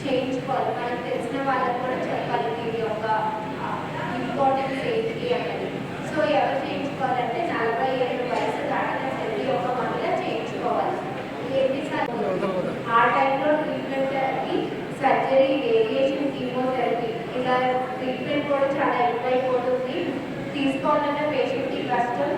చేయించుకోవాలి మనకు తెలిసిన వాళ్ళకి కూడా చెప్పాలి దీని యొక్క ఇంపార్టెన్స్ ఏంటి అనేది. సో ఎవరు చేయించుకోవాలంటే నలభై ఏళ్ళ వయసు దాటిన ప్రతి ఒక్క మహిళ చేయించుకోవాలి. ఎన్నిసార్లు ఆ టైంలో ట్రీట్మెంట్కి సర్జరీ రేడియేషన్ కీమోథెరపీ ఇలా ట్రీట్మెంట్ కూడా చాలా ఎక్కువైపోతుంది తీసుకోవాలన్న పేషెంట్కి కష్టం.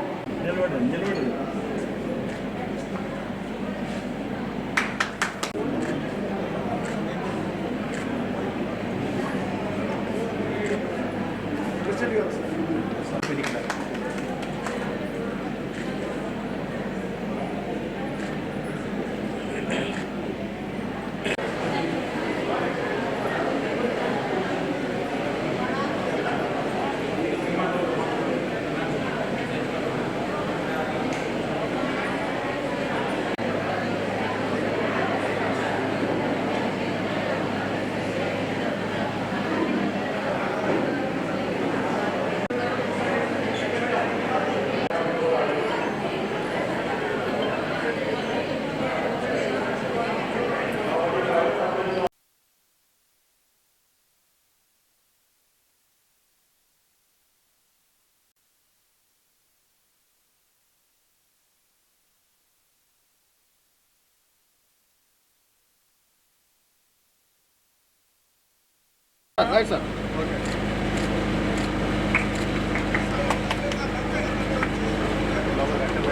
Right, sir. Okay.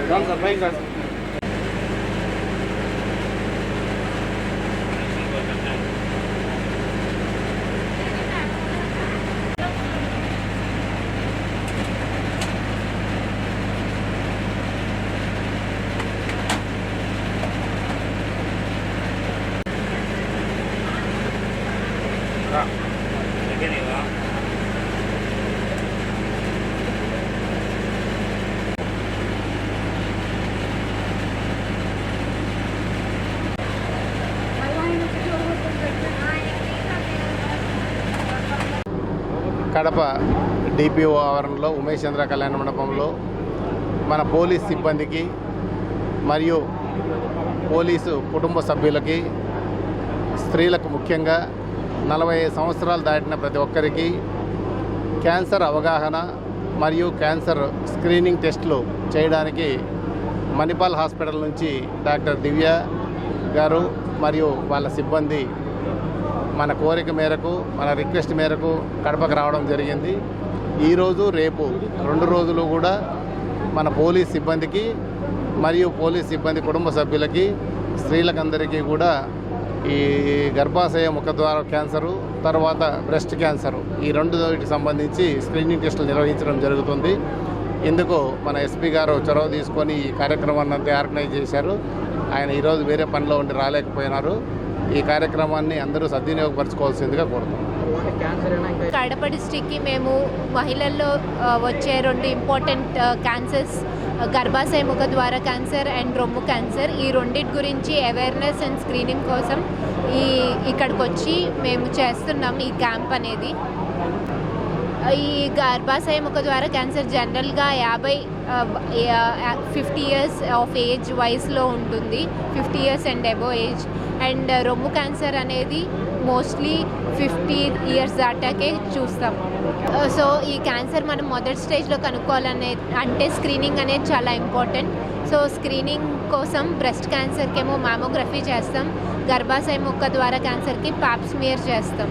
Done, Kadapa DPO ఆవరణలో ఉమేష్ చంద్ర కళ్యాణ మండపంలో మన పోలీస్ సిబ్బందికి మరియు పోలీసు కుటుంబ సభ్యులకి స్త్రీలకు ముఖ్యంగా నలభై సంవత్సరాలు దాటిన ప్రతి ఒక్కరికి క్యాన్సర్ అవగాహన మరియు క్యాన్సర్ స్క్రీనింగ్ టెస్టులు చేయడానికి మణిపాల్ హాస్పిటల్ నుంచి డాక్టర్ దివ్య గారు మరియు వాళ్ళ సిబ్బంది మన కోరిక మేరకు మన రిక్వెస్ట్ మేరకు కడపకు రావడం జరిగింది. ఈరోజు రేపు రెండు రోజులు కూడా మన పోలీస్ సిబ్బందికి మరియు పోలీస్ సిబ్బంది కుటుంబ సభ్యులకి స్త్రీలకందరికీ కూడా ఈ గర్భాశయ ముఖద్వార క్యాన్సరు తర్వాత బ్రెస్ట్ క్యాన్సరు. ఈ రెండు వీటికి సంబంధించి స్క్రీనింగ్ టెస్టులు నిర్వహించడం జరుగుతుంది. ఇందుకు మన ఎస్పీ గారు చొరవ తీసుకొని ఈ కార్యక్రమాన్ని అంతా ఆర్గనైజ్ చేశారు. ఆయన ఈరోజు వేరే పనిలో ఉండి రాలేకపోయినారు. ఈ కార్యక్రమాన్ని అందరూ సద్వినియోగపరచుకోవాల్సిందిగా కోరుతున్నాం. కడప డిస్టిక్కి మేము మహిళల్లో వచ్చే రెండు ఇంపార్టెంట్ క్యాన్సర్స్ గర్భాశయ ముఖ ద్వార క్యాన్సర్ అండ్ రొమ్ము క్యాన్సర్ ఈ రెండింటి గురించి అవేర్నెస్ అండ్ స్క్రీనింగ్ కోసం ఈ ఇక్కడికి వచ్చి మేము చేస్తున్నాం ఈ క్యాంప్ అనేది. ఈ గర్భాశయ ముఖ ద్వారా క్యాన్సర్ జనరల్గా యాభై ఫిఫ్టీ ఇయర్స్ ఆఫ్ ఏజ్ వయసులో ఉంటుంది. Fifty years and above age and రొమ్ము క్యాన్సర్ అనేది మోస్ట్లీ ఫిఫ్టీ ఇయర్స్ దాటాకే చూస్తాం. Uh, సో ఈ క్యాన్సర్ మనం మొదటి స్టేజ్లో కనుక్కోవాలనే అంటే స్క్రీనింగ్ అనేది చాలా ఇంపార్టెంట్. సో స్క్రీనింగ్ కోసం బ్రెస్ట్ క్యాన్సర్కి ఏమో మామోగ్రఫీ చేస్తాం. గర్భాశయ ముక్క ద్వారా క్యాన్సర్కి పాప్స్మియర్ చేస్తాం.